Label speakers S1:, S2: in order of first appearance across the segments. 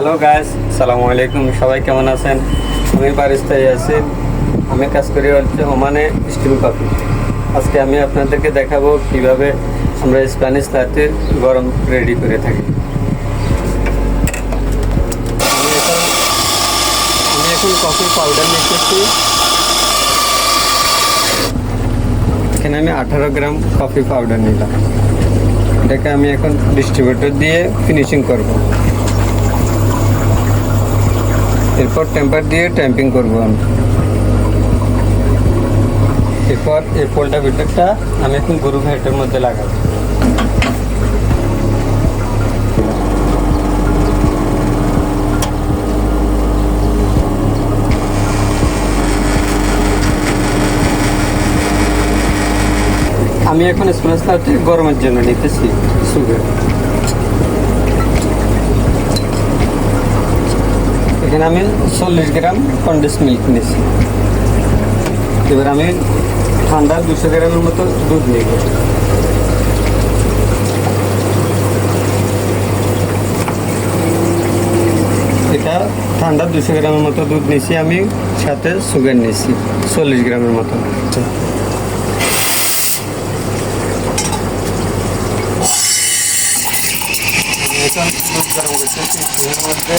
S1: Hello guys সালামু আলাইকুম সবাই কেমন আছেন? আমি বারিস্তায় আছি আমি কাজ করি হচ্ছে ওমানে স্টিল কফি। আজকে আমি আপনাদেরকে দেখাবো কীভাবে আমরা স্প্যানিশ লাতে গরম রেডি করে থাকি। আমি এখন আমি এখন কফি পাউডার নিতেছি এখানে আমি আঠারো গ্রাম কফি পাউডার নিলাম। এটাকে আমি এখন ডিস্ট্রিবিউটর দিয়ে ফিনিশিং করব। এরপর টেম্পার দিয়ে ট্যাম্পিং করব আমি। এরপর এই পোল্টা ভিতরটা আমি এখন গরু ঘাটের মধ্যে লাগাবো। আমি এখন স্প্রেস লাতে গরমের জন্য নিতেছি সুগার এখানে আমি চল্লিশ গ্রাম কন্ডেন্স মিল্ক নিয়েছি এবার আমি ঠান্ডা দুশো গ্রামের মতো দুধ নিব। এটা ঠান্ডা দুশো গ্রামের মতো দুধ নিয়েছি আমি সাথে সুগার নিয়েছি চল্লিশ গ্রামের মতো। এখন দুধ গরম করতেছি এর মধ্যে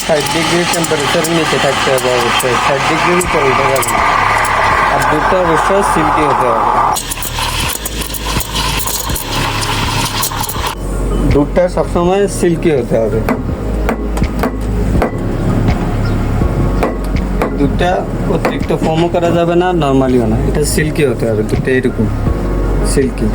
S1: ষাট ডিগ্রি টেম্পারেচার নিচে থাকতে হবে অবশ্যই ষাট ডিগ্রির উপরে উঠে যাবে না। আর দুধটা অবশ্যই সিল্কি হতে হবে দুধটা সবসময় সিল্কি হতে হবে দুধটা অতিরিক্ত ফোমও করা যাবে না নর্মালিও না এটা সিল্কি হতে হবে দুধটা এরকম সিল্কি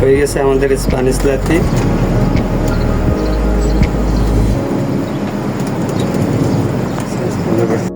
S1: হয়ে গেছে আমাদের স্প্যানিশ লাতি